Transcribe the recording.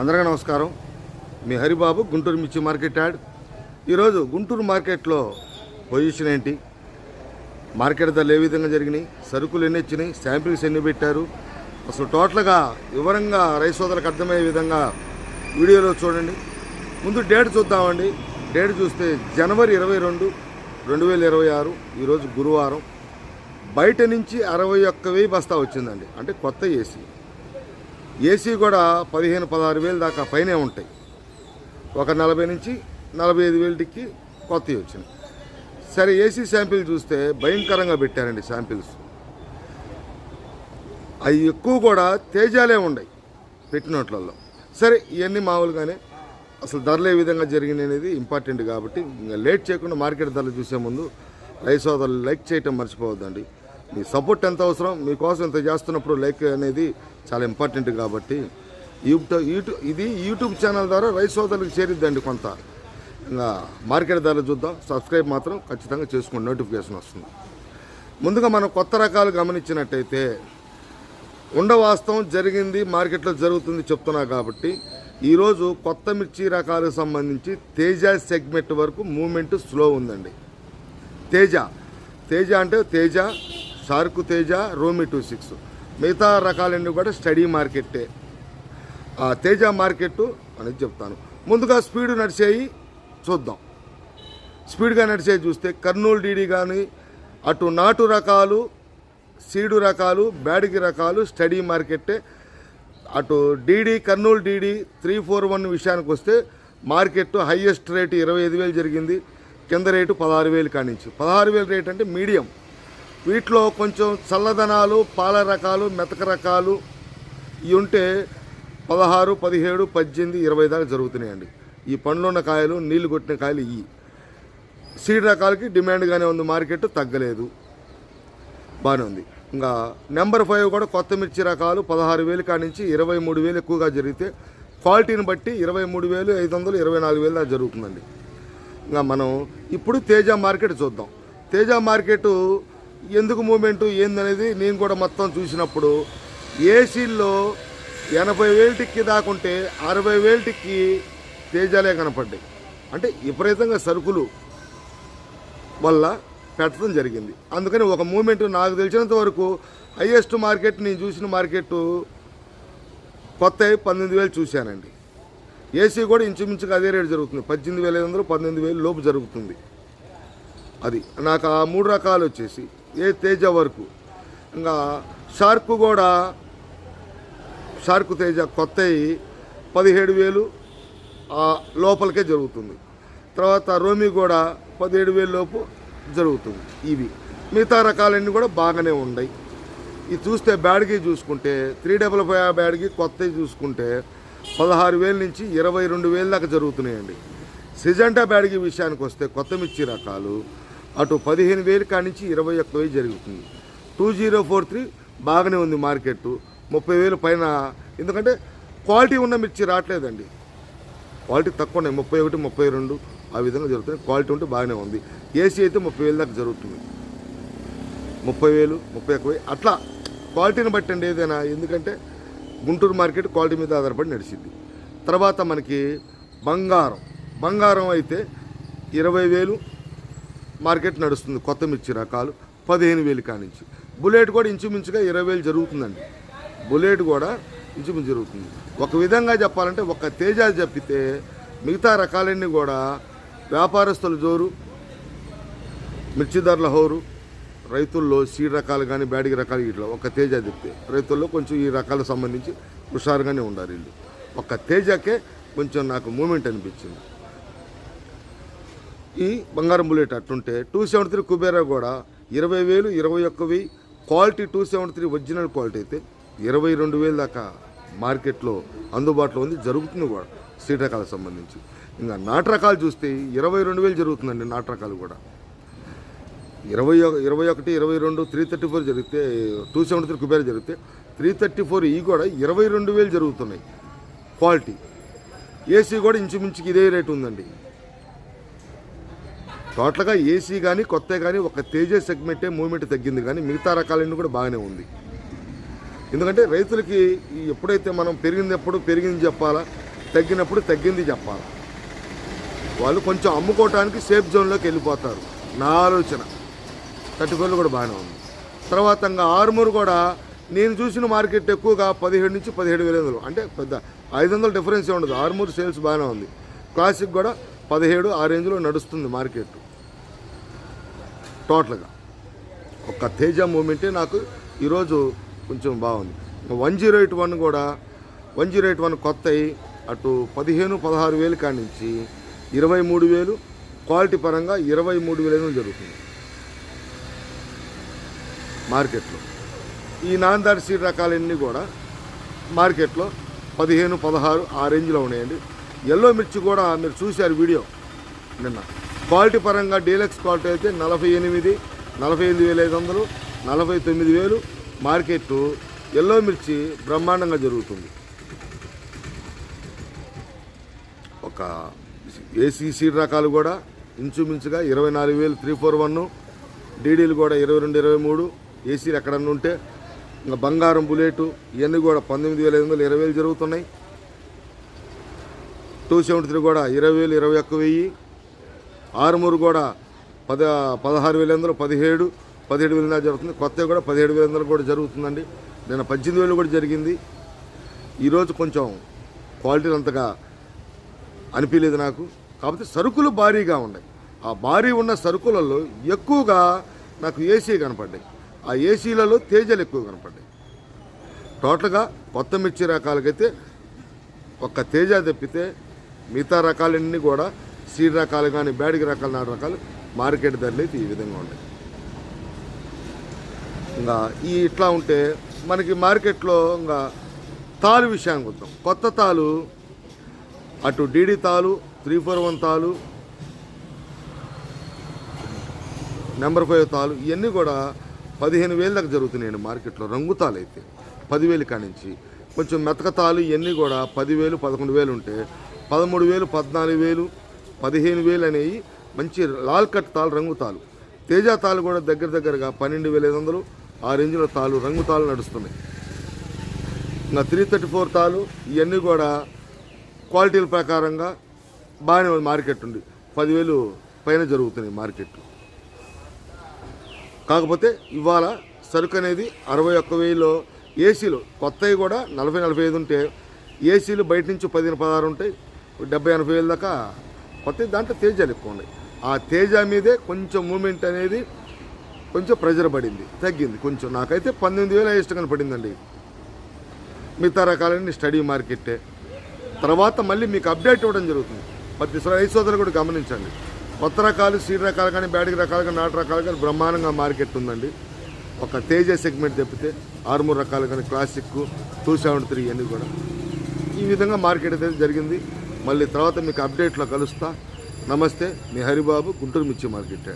అందరికీ నమస్కారం. మీ హరిబాబు గుంటూరు మిర్చి మార్కెట్ యాడ్. ఈరోజు గుంటూరు మార్కెట్లో పొజిషన్ ఏంటి? మార్కెట్ ధరలు ఏ విధంగా జరిగినాయి? సరుకులు ఎన్ని వచ్చినాయి? శాంపిల్స్ ఎన్ని పెట్టారు? అసలు టోటల్గా వివరంగా రైస్ సోదరులకు అర్థమయ్యే విధంగా వీడియోలో చూడండి. ముందు డేట్ చూద్దామండి. డేట్ చూస్తే జనవరి ఇరవై రెండు రెండు వేల ఇరవై ఆరు ఈరోజు గురువారం. బయట నుంచి అరవై ఒక్క వెయ్యి బస్తా వచ్చిందండి. అంటే కొత్త ఏసీ. ఏసీ కూడా పదిహేను పదహారు వేలు దాకా పైనే ఉంటాయి. ఒక నలభై నుంచి నలభై ఐదు వేలకి కొత్తవి వచ్చినాయి. సరే ఏసీ శాంపిల్ చూస్తే భయంకరంగా పెట్టారండి శాంపిల్స్. అవి ఎక్కువ కూడా తేజాలే ఉన్నాయి పెట్టినట్లలో. సరే ఇవన్నీ మామూలుగానే అసలు ధరలు ఏ విధంగా జరిగినాయి అనేది ఇంపార్టెంట్ కాబట్టి ఇంకా లేట్ చేయకుండా మార్కెట్ ధరలు చూసే ముందు రైస్ సోదరులు లైక్ చేయటం మర్చిపోవద్దండి. మీ సపోర్ట్ ఎంత అవసరం? మీకోసం ఇంత చేస్తున్నప్పుడు లైక్ అనేది చాలా ఇంపార్టెంట్ కాబట్టి యూట్యూబ్ యూట్యూబ్ ఇది యూట్యూబ్ ఛానల్ ద్వారా రైస్ సోదరులకు చేరిద్దండి కొంత. ఇంకా మార్కెట్ ధరలు చూద్దాం. సబ్స్క్రైబ్ మాత్రం ఖచ్చితంగా చేసుకోండి నోటిఫికేషన్ వస్తుంది. ముందుగా మనం కొత్త రకాలు గమనించినట్టయితే ఉండవాస్తవం జరిగింది మార్కెట్లో జరుగుతుంది చెప్తున్నా కాబట్టి ఈరోజు కొత్త మిర్చి రకాలకు సంబంధించి తేజ సెగ్మెంట్ వరకు మూమెంట్ స్లో ఉందండి. తేజ తేజ అంటే తేజ షార్కు తేజ రోమి టూ సిక్స్. మిగతా రకాలన్నీ కూడా స్టడీ మార్కెట్టే. ఆ తేజ మార్కెట్ అనేది చెప్తాను. ముందుగా స్పీడ్ నడిచేయి చూద్దాం. స్పీడ్గా నడిచేవి చూస్తే కర్నూలు డీడీ కానీ అటు నాటు రకాలు సీడు రకాలు బ్యాడిగి రకాలు స్టడీ మార్కెట్టే. అటు DD Kurnool DD three four one విషయానికి వస్తే మార్కెట్ హయ్యెస్ట్ రేటు ఇరవై ఐదు వేలు జరిగింది. కింద రేటు పదహారు వేలు కానించి. పదహారు వేలు రేట్ అంటే మీడియం. వీటిలో కొంచెం చల్లదనాలు పాల రకాలు మెతక రకాలు ఇవి ఉంటే పదహారు పదిహేడు పద్దెనిమిది ఇరవై దాకా జరుగుతున్నాయండి. ఈ పండ్లు ఉన్న కాయలు నీళ్ళు కొట్టిన కాయలు ఇవి సీడ్ రకాలకి డిమాండ్గానే ఉంది మార్కెట్ తగ్గలేదు. బాగానే ఉంది. ఇంకా నెంబర్ ఫైవ్ కూడా కొత్త మిర్చి రకాలు పదహారు వేలు కాడి నుంచి ఇరవై మూడు వేలు ఎక్కువగా జరిగితే క్వాలిటీని బట్టి ఇరవై మూడు వేలు ఐదు వందలు ఇరవై నాలుగు వేలు దాకా జరుగుతుందండి. ఇంకా మనం ఇప్పుడు తేజ మార్కెట్ చూద్దాం. తేజ మార్కెట్ ఎందుకు మూమెంట్ ఏందనేది నేను కూడా మొత్తం చూసినప్పుడు ఏసీల్లో ఎనభై వేలు టిక్కి దాకుంటే అరవై వేలు టిక్కి తేజాలే కనపడ్డాయి. అంటే విపరీతంగా సరుకులు వల్ల పెట్టడం జరిగింది. అందుకని ఒక మూమెంట్ నాకు తెలిసినంత వరకు హయ్యెస్ట్ మార్కెట్ నేను చూసిన మార్కెట్ కొత్త పద్దెనిమిది వేలు చూశానండి. ఏసీ కూడా ఇంచుమించుగా అదే రేటు జరుగుతుంది. పద్దెనిమిది వేల ఐదు వందలు పంతొమ్మిది వేలు లోపు జరుగుతుంది. అది నాకు ఆ మూడు రకాలు వచ్చేసి ఏ తేజ వరకు? ఇంకా షార్క్ కూడా షార్క్ తేజ కొత్తవి పదిహేడు వేలు లోపలికే జరుగుతుంది. తర్వాత రోమి కూడా పదిహేడు వేలు లోపు జరుగుతుంది ఇవి. మిగతా రకాలన్నీ కూడా బాగానే ఉన్నాయి ఇది చూస్తే బ్యాడ్కి చూసుకుంటే త్రీ డబల్ ఫైవ్ బ్యాడ్కి కొత్తవి చూసుకుంటే పదహారు వేల నుంచి ఇరవై రెండు వేల దాకా జరుగుతున్నాయండి. సిజంటా బ్యాడ్కి విషయానికి వస్తే కొత్త మిర్చి రకాలు అటు పదిహేను వేలు కానించి నుంచి ఇరవై ఒక్క వేలు జరుగుతుంది. టూ జీరో ఫోర్ త్రీ బాగానే ఉంది మార్కెట్ ముప్పై వేలు పైన ఎందుకంటే క్వాలిటీ ఉన్న మిర్చి రావట్లేదండి. క్వాలిటీ తక్కువ ఉన్నాయి. ముప్పై ఒకటి ముప్పై రెండు ఆ విధంగా జరుగుతుంది క్వాలిటీ ఉంటే బాగానే ఉంది. ఏసీ అయితే ముప్పై వేలు దాకా జరుగుతుంది. ముప్పై వేలు ముప్పై ఒక్క వేలు అట్లా క్వాలిటీని బట్టి అండి ఏదైనా. ఎందుకంటే గుంటూరు మార్కెట్ క్వాలిటీ మీద ఆధారపడి నడిచింది. తర్వాత మనకి బంగారం. బంగారం అయితే ఇరవై వేలు మార్కెట్ నడుస్తుంది. కొత్త మిర్చి రకాలు పదిహేను వేలు కానించి. బుల్లెట్ కూడా ఇంచుమించుగా ఇరవై వేలు జరుగుతుందండి. బుల్లెట్ కూడా ఇంచుమించు జరుగుతుంది. ఒక విధంగా చెప్పాలంటే ఒక తేజ చెప్పితే మిగతా రకాలన్నీ కూడా వ్యాపారస్తుల జోరు మిర్చి ధరల హోరు రైతుల్లో సీడ్ రకాలు కానీ బ్యాడిగి రకాలు ఇట్లా ఒక తేజ చెప్తే రైతుల్లో కొంచెం ఈ రకాలకు సంబంధించి హుషారుగానే ఉండాలి వీళ్ళు. ఒక తేజకే కొంచెం నాకు మూమెంట్ అనిపించింది. ఈ బంగారం బుల్లెట్ అట్టుంటే టూ సెవెంటీ త్రీ కుబేరా కూడా ఇరవై వేలు ఇరవై ఒక్కవి quality two seventy three original quality అయితే ఇరవై రెండు వేలు దాకా మార్కెట్లో అందుబాటులో ఉంది జరుగుతుంది కూడా సీడ్ రకాలకు సంబంధించి. ఇంకా నాటు రకాలు చూస్తే ఇరవై రెండు వేలు జరుగుతుందండి నాటు రకాలు కూడా. ఇరవై ఒక- ఇరవై ఒకటి ఇరవై రెండు త్రీ థర్టీ ఫోర్ జరిగితే టూ సెవెంటీ త్రీ కుబేరా జరిగితే త్రీ థర్టీ ఫోర్ ఈ కూడా ఇరవై రెండు వేలు జరుగుతున్నాయి క్వాలిటీ ఏసీ కూడా ఇంచుమించుకి ఇదే రేటు ఉందండి. టోటల్గా ఏసీ కానీ కొత్త కానీ ఒక తేజ సెగ్మెంటే మూవ్మెంట్ తగ్గింది కానీ మిగతా రకాలన్నీ కూడా బాగానే ఉంది. ఎందుకంటే రైతులకి ఎప్పుడైతే మనం పెరిగింది ఎప్పుడు పెరిగింది చెప్పాలా తగ్గినప్పుడు తగ్గింది చెప్పాలి. వాళ్ళు కొంచెం అమ్ముకోవటానికి సేఫ్ జోన్లోకి వెళ్ళిపోతారు. నా ఆలోచన. తట్టుకోలు కూడా బాగానే ఉంది. తర్వాత ఇంకా ఆర్మూర్ కూడా నేను చూసిన మార్కెట్ ఎక్కువగా పదిహేడు నుంచి పదిహేడు వేల వందలు. అంటే పెద్ద ఐదు వందల డిఫరెన్స్ ఏ ఉండదు. ఆర్మూర్ సేల్స్ బాగానే ఉంది. క్లాసిక్ కూడా పదిహేడు ఆ రేంజ్లో నడుస్తుంది మార్కెట్. టోటల్గా. ఒక్క తేజ మూమెంటే నాకు ఈరోజు కొంచెం బాగుంది. వన్ జీరో ఎయిట్ వన్ కూడా వన్ జీరో ఎయిట్ వన్ కొత్త అటు పదిహేను పదహారు వేలు కాడి నుంచి ఇరవై మూడు వేలు క్వాలిటీ పరంగా ఇరవై మూడు వేలు జరుగుతుంది. మార్కెట్లో. ఈ నాందారి సీడ్ రకాలన్నీ కూడా మార్కెట్లో పదిహేను పదహారు ఆ రేంజ్లో ఉన్నాయండి. ఎల్లో మిర్చి కూడా మీరు చూశారు వీడియో నిన్న. క్వాలిటీ పరంగా డీలక్స్ క్వాలిటీ అయితే నలభై ఎనిమిది నలభై ఎనిమిది వేల ఐదు వందలు నలభై తొమ్మిది వేలు. మార్కెట్ ఎల్లో మిర్చి బ్రహ్మాండంగా జరుగుతుంది. ఒక ఏసీ సీడ్ రకాలు కూడా ఇంచుమించుగా ఇరవై నాలుగు వేలు త్రీ ఫోర్ వన్ డీడీలు కూడా ఇరవై రెండు ఇరవై మూడు. ఏసీలు ఎక్కడన్నా ఉంటే ఇంకా బంగారం బుల్లెట్ ఇవన్నీ కూడా పంతొమ్మిది వేల ఐదు వందలు ఇరవై వేలు జరుగుతున్నాయి. టూ సెవెంటీ త్రీ కూడా ఇరవై వేలు ఇరవై ఒక్క వెయ్యి. ఆరుమూరు కూడా పద పదహారు వేల వందలు పదిహేడు పదిహేడు వేల దాకా జరుగుతుంది. కొత్తవి కూడా పదిహేడు వేల వందలు కూడా జరుగుతుందండి. నిన్న పద్దెనిమిది వేలు కూడా జరిగింది. ఈరోజు కొంచెం క్వాలిటీ అంతగా అనిపించలేదు నాకు. కాకపోతే సరుకులు భారీగా ఉన్నాయి. ఆ భారీ ఉన్న సరుకులలో ఎక్కువగా నాకు ఏసీ కనపడ్డాయి. ఆ ఏసీలలో తేజలు ఎక్కువ కనపడ్డాయి. టోటల్గా కొత్త మిర్చి రకాలకైతే ఒక్క తేజ తప్పితే మిగతా రకాలన్నీ కూడా సీడ్ రకాలు కానీ బ్యాడిగి రకాలు నాటు రకాలు మార్కెట్ ధరలు అయితే ఈ విధంగా ఉన్నాయి. ఇంకా ఈ ఇట్లా ఉంటే మనకి మార్కెట్లో ఇంకా తాలు విషయానికి వద్దాం. కొత్త తాలు అటు డీడీ తాలు త్రీ ఫోర్ వన్ తాలు నెంబర్ ఫైవ్ తాలు ఇవన్నీ కూడా పదిహేను వేల దాకా జరుగుతున్నాయండి మార్కెట్లో. రంగు తాలు అయితే పదివేలు కానించి కొంచెం మెతక తాలు ఇవన్నీ కూడా పదివేలు పదకొండు వేలు ఉంటే పదమూడు వేలు పద్నాలుగు వేలు పదిహేను వేలు అనేవి మంచి లాల్ కట్ తాలు రంగు తాలు. తేజ తాలు కూడా దగ్గర దగ్గరగా పన్నెండు వేల ఐదు వందలు. ఆ రేంజ్లో తాలు రంగు తాలు నడుస్తున్నాయి. ఇంకా త్రీ థర్టీ ఫోర్ తాలు ఇవన్నీ కూడా క్వాలిటీల ప్రకారంగా బాగానే మార్కెట్ ఉంది. పదివేలు పైన జరుగుతున్నాయి మార్కెట్ కాకపోతే ఇవాళ సరుకు అనేది అరవై ఒక్క వేలలో ఏసీలు. కొత్తవి కూడా నలభై నలభై ఐదు ఉంటే ఏసీలు బయట నుంచి పదిహేను పదహారు ఉంటాయి. డెబ్బై ఎనభై వేల దాకా ప్రతి దాంట్లో తేజాలు ఎక్కువ ఉన్నాయి. ఆ తేజ మీదే కొంచెం మూమెంట్ అనేది కొంచెం ప్రెజర్ పడింది తగ్గింది కొంచెం. నాకైతే పంతొమ్మిది వేల ఇష్టంగా పడిందండి. మిగతా రకాలన్నీ స్టడీ మార్కెట్టే. తర్వాత మళ్ళీ మీకు అప్డేట్ ఇవ్వడం జరుగుతుంది. ప్రతి రైతు సోదరులు కూడా గమనించండి. కొత్త రకాలు సీడ్ రకాలు కానీ బ్యాడిగి రకాలు కానీ నాటు రకాలు కానీ బ్రహ్మాండంగా మార్కెట్ ఉందండి. ఒక తేజ సెగ్మెంట్ తప్పితే ఆరుమూరు రకాలు కానీ క్లాసిక్ టూ సెవెంటీ త్రీ ఇవన్నీ కూడా. ఈ విధంగా మార్కెట్ అయితే జరిగింది. మళ్ళీ తర్వాత మీకు అప్డేట్లో కలుస్తా. నమస్తే మీ హరిబాబు గుంటూరు మిర్చి మార్కెట్